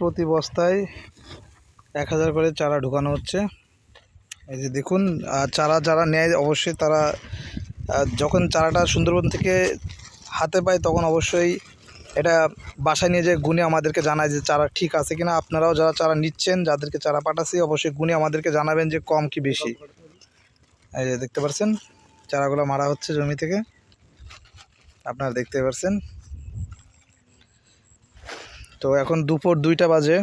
প্রতি বস্তায় এক হাজার করে চারা ঢুকানো হচ্ছে। এই যে দেখুন চারা যারা নেয়, অবশ্যই তারা যখন চারাটা সুন্দরবন থেকে হাতে পায়, তখন অবশ্যই এটা বাসায় নিয়ে যে গুণে আমাদেরকে জানায় যে চারা ঠিক আছে কিনা। আপনারাও যারা চারা নিচ্ছেন, যাদেরকে চারা পাঠাচ্ছি, অবশ্যই গুণে আমাদেরকে জানাবেন যে কম কি বেশি। এই যে দেখতে পাচ্ছেন চারাগুলো মারা হচ্ছে জমি থেকে। আপনারা দেখতে পাচ্ছেন তো এখন দুপুর দুইটা বাজে।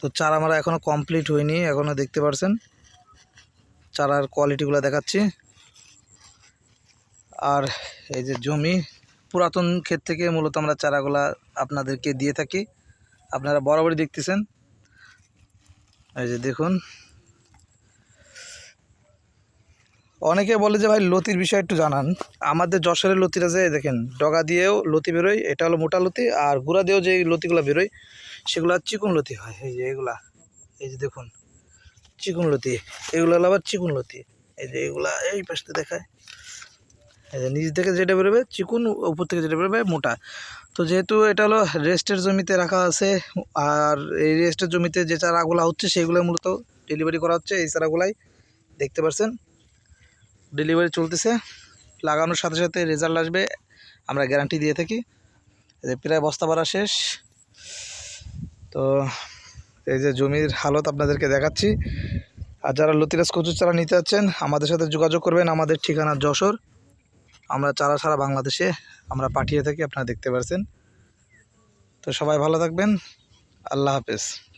তো চারা মারা এখনও কমপ্লিট হয়নি এখনও দেখতে পারছেন। চারার কোয়ালিটিগুলো দেখাচ্ছি। আর এই যে জমি, পুরাতন ক্ষেত থেকে মূলত আমরা চারাগুলা আপনাদেরকে দিয়ে থাকি। আপনারা বরাবরই দেখতেছেন। এই যে দেখুন অনেকে বলে যে, ভাই, লতির বিষয় একটু জানান। আমাদের যশোরের লতিরা যে, দেখেন, ডগা দিয়েও লতি বেরোয়, এটা হলো মোটা লতি, আর গুঁড়া দিয়েও যে লতিগুলো বেরোয়, সেগুলো আর চিকুন লতি। হয়, এই যে এগুলা, এই যে দেখুন, চিকুন লতি, এগুলো হলো আবার চিকুন লতি। এই যে এগুলা এই পাশে দেখায়। এই যে নিচ থেকে যেটা বেরোবে, চিকুন, উপর থেকে যেটা বেরোবে, মোটা। তো যেহেতু এটা হলো রেস্টের জমিতে রাখা আছে, আর এই রেস্টের জমিতে যে চারাগুলো হচ্ছে, সেগুলো মূলত ডেলিভারি করা হচ্ছে, এই চারাগুলাই, দেখতে পাচ্ছেন ডেলিভারি চলতেছে। লাগানোর সাথে সাথে রেজাল্ট আসবে। আমরা গ্যারান্টি দিয়ে থাকি। যে প্রায় বস্তা ভরা শেষ। তো এই যে জমির হালত আপনাদেরকে দেখাচ্ছি। আর যারা লতিরাজ কচুর চারা নিতে যাচ্ছেন, আমাদের সাথে যোগাযোগ করবেন আমাদের ঠিকানা যশোর। আমরা চারা সারা বাংলাদেশে আমরা পাঠিয়ে থাকি, আপনারা দেখতে পাচ্ছেন তো সবাই ভালো থাকবেন। আল্লাহ হাফেজ।